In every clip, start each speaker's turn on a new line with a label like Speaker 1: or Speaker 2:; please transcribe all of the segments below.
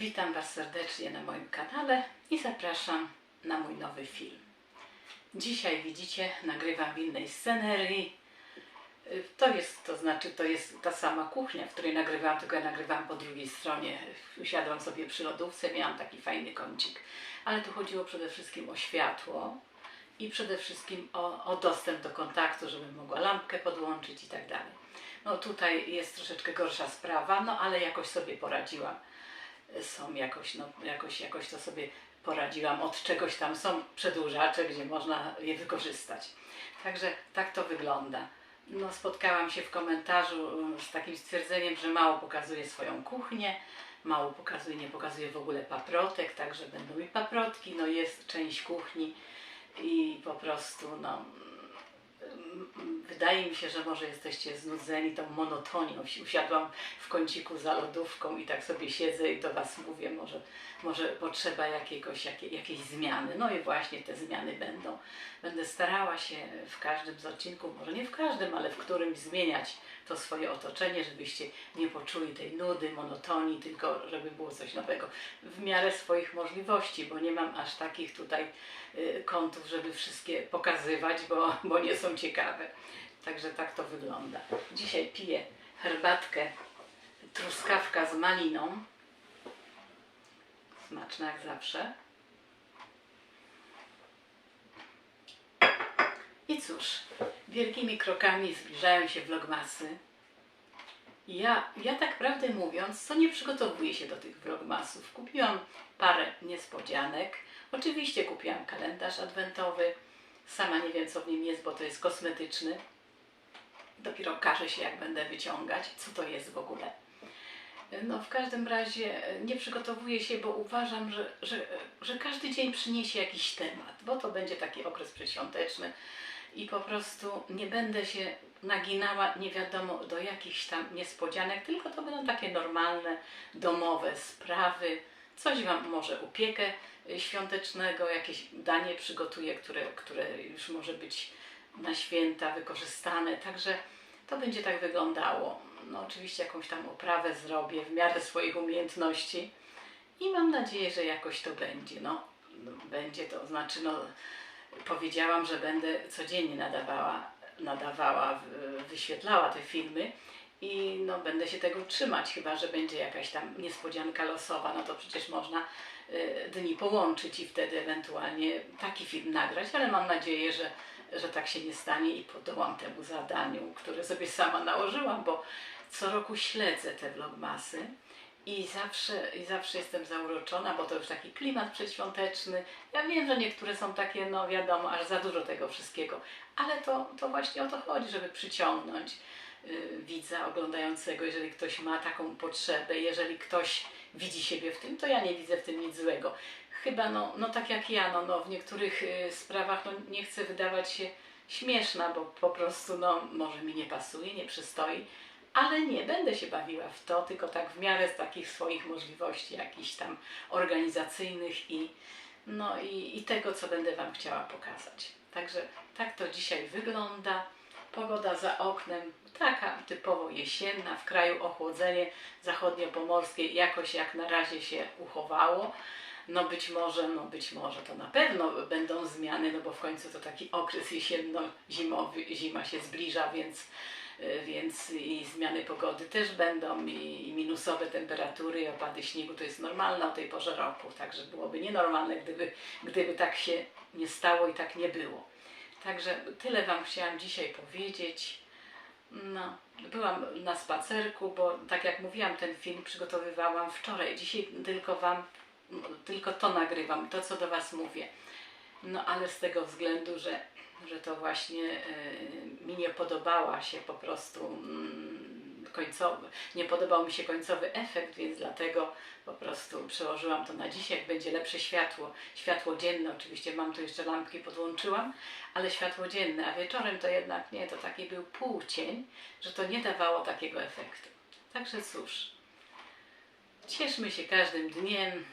Speaker 1: Witam Was serdecznie na moim kanale i zapraszam na mój nowy film. Dzisiaj widzicie, nagrywam w innej scenerii. To jest, to znaczy, to jest ta sama kuchnia, w której nagrywałam, tylko ja nagrywałam po drugiej stronie. Usiadłam sobie przy lodówce, miałam taki fajny kącik. Ale tu chodziło przede wszystkim o światło i przede wszystkim o, o dostęp do kontaktu, żebym mogła lampkę podłączyć i tak dalej. No tutaj jest troszeczkę gorsza sprawa, no ale jakoś sobie poradziłam są jakoś, no, jakoś, jakoś to sobie poradziłam. Od czegoś tam są przedłużacze, gdzie można je wykorzystać. Także tak to wygląda. No, spotkałam się w komentarzu y, z takim stwierdzeniem, że mało pokazuje swoją kuchnię, mało pokazuje, nie pokazuje w ogóle paprotek, także będą i paprotki, no jest część kuchni i po prostu no, wydaje mi się, że może jesteście znudzeni tą monotonią. Usiadłam w kąciku za lodówką i tak sobie siedzę i do Was mówię, może, może potrzeba jakiegoś, jakiej, jakiejś zmiany. No i właśnie te zmiany będą. Będę starała się w każdym z odcinków, może nie w każdym, ale w którymś zmieniać to swoje otoczenie, żebyście nie poczuli tej nudy, monotonii, tylko żeby było coś nowego. W miarę swoich możliwości, bo nie mam aż takich tutaj y, kątów, żeby wszystkie pokazywać, bo, bo nie są ciekawe. Także tak to wygląda. Dzisiaj piję herbatkę truskawka z maliną. Smaczna jak zawsze. I cóż, wielkimi krokami zbliżają się vlogmasy. Ja, ja tak prawdę mówiąc, to nie przygotowuję się do tych vlogmasów. Kupiłam parę niespodzianek. Oczywiście kupiłam kalendarz adwentowy. Sama nie wiem, co w nim jest, bo to jest kosmetyczny. Dopiero okaże się, jak będę wyciągać, co to jest w ogóle. No, w każdym razie e, nie przygotowuję się, bo uważam, że, że, że każdy dzień przyniesie jakiś temat, bo to będzie taki okres przedświąteczny i po prostu nie będę się naginała nie wiadomo do jakichś tam niespodzianek, tylko to będą takie normalne, domowe sprawy. Coś Wam może upiekę y, świątecznego, jakieś danie przygotuję, które, które już może być na święta wykorzystane. Także to będzie tak wyglądało. No oczywiście jakąś tam oprawę zrobię w miarę swoich umiejętności i mam nadzieję, że jakoś to będzie. No, no będzie to znaczy, no powiedziałam, że będę codziennie nadawała, nadawała, wyświetlała te filmy i no, będę się tego trzymać, chyba że będzie jakaś tam niespodzianka losowa, no to przecież można y, dni połączyć i wtedy ewentualnie taki film nagrać, ale mam nadzieję, że, że tak się nie stanie i podołam temu zadaniu, które sobie sama nałożyłam, bo co roku śledzę te vlogmasy. I zawsze, I zawsze jestem zauroczona, bo to już taki klimat przedświąteczny. Ja wiem, że niektóre są takie, no wiadomo, aż za dużo tego wszystkiego, ale to, to właśnie o to chodzi, żeby przyciągnąć y, widza oglądającego, jeżeli ktoś ma taką potrzebę, jeżeli ktoś widzi siebie w tym, to ja nie widzę w tym nic złego. Chyba, no, no tak jak ja, no, no w niektórych y, sprawach no, nie chcę wydawać się śmieszna, bo po prostu, no, może mi nie pasuje, nie przystoi, ale nie będę się bawiła w to, tylko tak w miarę z takich swoich możliwości jakichś tam organizacyjnych i, no i, i tego, co będę Wam chciała pokazać. Także tak to dzisiaj wygląda. Pogoda za oknem taka typowo jesienna, w kraju ochłodzenie zachodniopomorskie jakoś jak na razie się uchowało. No być może, no być może to na pewno będą zmiany, no bo w końcu to taki okres jesienno-zimowy, zima się zbliża, więc Y, więc i zmiany pogody też będą i, i minusowe temperatury i opady śniegu to jest normalne o tej porze roku, także byłoby nienormalne, gdyby, gdyby tak się nie stało i tak nie było. Także tyle Wam chciałam dzisiaj powiedzieć. No, byłam na spacerku, bo tak jak mówiłam, ten film przygotowywałam wczoraj. Dzisiaj tylko Wam, tylko to nagrywam, to co do Was mówię. No ale z tego względu, że, że to właśnie y, mi nie podobała się po prostu mm, końcowy, nie podobał mi się końcowy efekt, więc dlatego po prostu przełożyłam to na dzisiaj, jak będzie lepsze światło, światło dzienne, oczywiście mam tu jeszcze lampki podłączyłam, ale światło dzienne, a wieczorem to jednak nie, to taki był półcień, że to nie dawało takiego efektu. Także cóż, cieszmy się każdym dniem,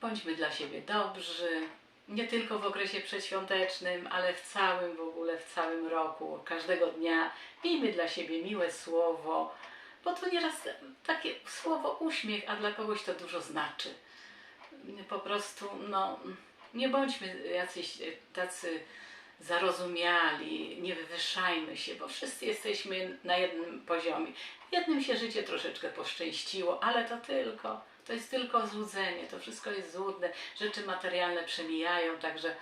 Speaker 1: bądźmy dla siebie dobrzy, nie tylko w okresie przedświątecznym, ale w całym w ogóle, w całym roku, każdego dnia. Miejmy dla siebie miłe słowo, bo to nieraz takie słowo uśmiech, a dla kogoś to dużo znaczy. Po prostu, no, nie bądźmy jacyś tacy zarozumiali, nie wywyższajmy się, bo wszyscy jesteśmy na jednym poziomie. Jednym się życie troszeczkę poszczęściło, ale to tylko, to jest tylko złudzenie, to wszystko jest złudne. Rzeczy materialne przemijają, także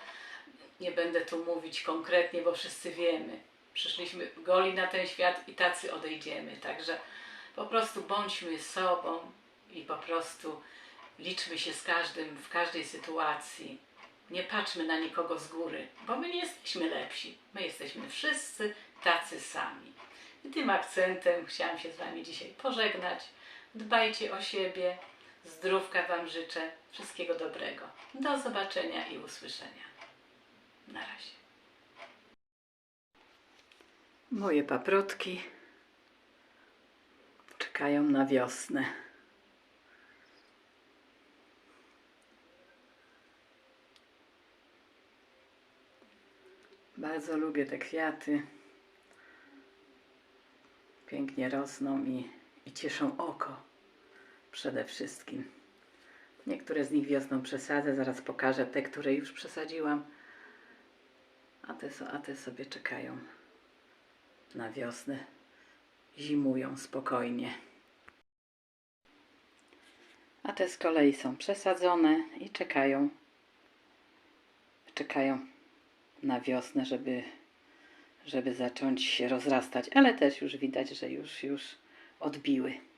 Speaker 1: nie będę tu mówić konkretnie, bo wszyscy wiemy. Przyszliśmy goli na ten świat i tacy odejdziemy, także po prostu bądźmy sobą i po prostu liczmy się z każdym w każdej sytuacji. Nie patrzmy na nikogo z góry, bo my nie jesteśmy lepsi. My jesteśmy wszyscy tacy sami. I tym akcentem chciałam się z Wami dzisiaj pożegnać. Dbajcie o siebie, zdrówka Wam życzę, wszystkiego dobrego. Do zobaczenia i usłyszenia. Na razie. Moje paprotki czekają na wiosnę. Bardzo lubię te kwiaty. Pięknie rosną i, i cieszą oko przede wszystkim. Niektóre z nich wiosną przesadzę, zaraz pokażę te, które już przesadziłam, a te, a te sobie czekają na wiosnę. Zimują spokojnie. A te z kolei są przesadzone i czekają. Czekają na wiosnę, żeby, żeby zacząć się rozrastać, ale też już widać, że już, już odbiły.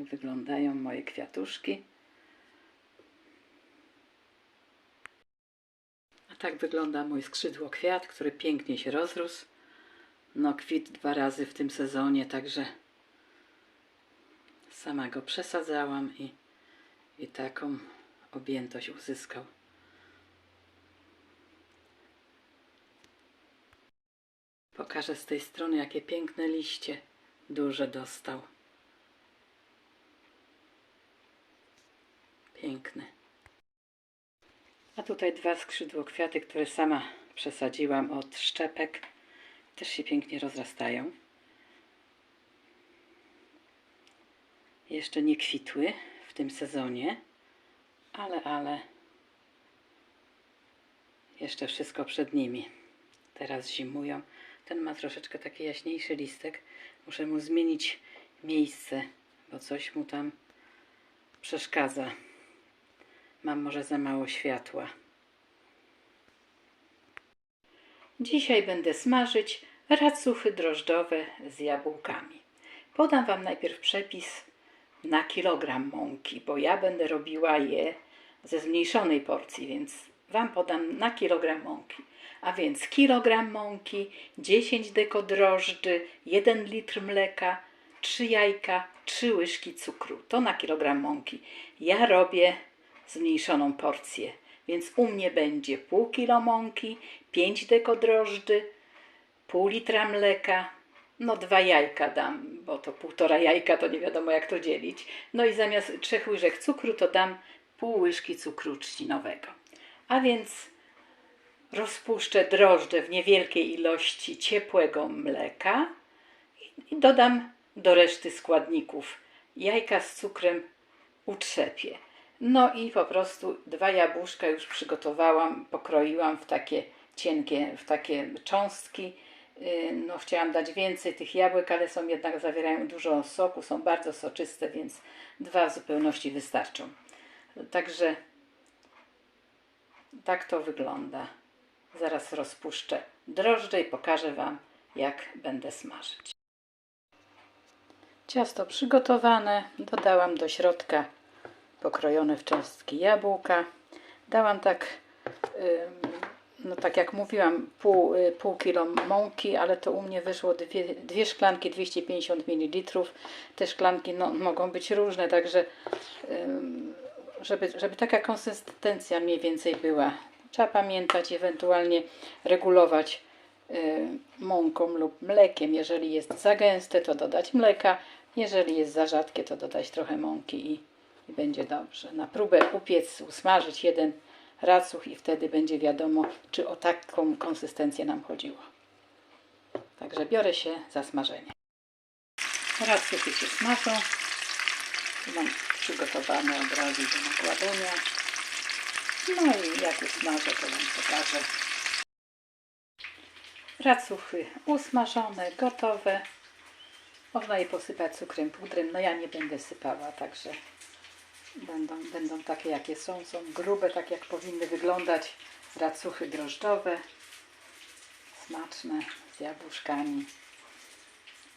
Speaker 1: Tak wyglądają moje kwiatuszki. A tak wygląda mój skrzydło kwiat, który pięknie się rozrósł. No, kwit dwa razy w tym sezonie, także sama go przesadzałam i, i taką objętość uzyskał. Pokażę z tej strony, jakie piękne liście duże dostał. Piękny. A tutaj dwa skrzydło kwiaty, które sama przesadziłam od szczepek. Też się pięknie rozrastają. Jeszcze nie kwitły w tym sezonie, ale, ale jeszcze wszystko przed nimi. Teraz zimują. Ten ma troszeczkę taki jaśniejszy listek. Muszę mu zmienić miejsce, bo coś mu tam przeszkadza. Mam może za mało światła. Dzisiaj będę smażyć racuchy drożdżowe z jabłkami. Podam Wam najpierw przepis na kilogram mąki, bo ja będę robiła je ze zmniejszonej porcji, więc Wam podam na kilogram mąki. A więc kilogram mąki, 10 deko drożdży, 1 litr mleka, 3 jajka, 3 łyżki cukru. To na kilogram mąki. Ja robię zmniejszoną porcję, więc u mnie będzie pół kilo mąki, 5 deko drożdży, pół litra mleka, no dwa jajka dam, bo to półtora jajka to nie wiadomo jak to dzielić. No i zamiast trzech łyżek cukru to dam pół łyżki cukru trzcinowego. A więc rozpuszczę drożdże w niewielkiej ilości ciepłego mleka i dodam do reszty składników. Jajka z cukrem utrzepię. No i po prostu dwa jabłuszka już przygotowałam, pokroiłam w takie cienkie, w takie cząstki. Yy, No, chciałam dać więcej tych jabłek, ale są jednak zawierają dużo soku, są bardzo soczyste, więc dwa w zupełności wystarczą. Także tak to wygląda. Zaraz rozpuszczę drożdże i pokażę Wam, jak będę smażyć. Ciasto przygotowane, dodałam do środka pokrojone w cząstki jabłka. Dałam tak, no tak jak mówiłam, pół, y, pół kilo mąki, ale to u mnie wyszło dwie, dwie szklanki 250 ml. Te szklanki no, mogą być różne, także żeby, żeby taka konsystencja mniej więcej była. Trzeba pamiętać, ewentualnie regulować y, mąką lub mlekiem. Jeżeli jest za gęste, to dodać mleka. Jeżeli jest za rzadkie, to dodać trochę mąki i, i będzie dobrze. Na próbę upiec, usmażyć jeden racuch i wtedy będzie wiadomo, czy o taką konsystencję nam chodziło. Także biorę się za smażenie. Racuchy się smażą. Mam przygotowane od razu do nakładania. No i jak usmażę, to Wam pokażę. Racuchy usmażone, gotowe. Można je posypać cukrem pudrem. No ja nie będę sypała, także będą, będą takie jakie są. Są grube, tak jak powinny wyglądać racuchy drożdżowe. Smaczne, z jabłuszkami.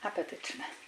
Speaker 1: Apetyczne.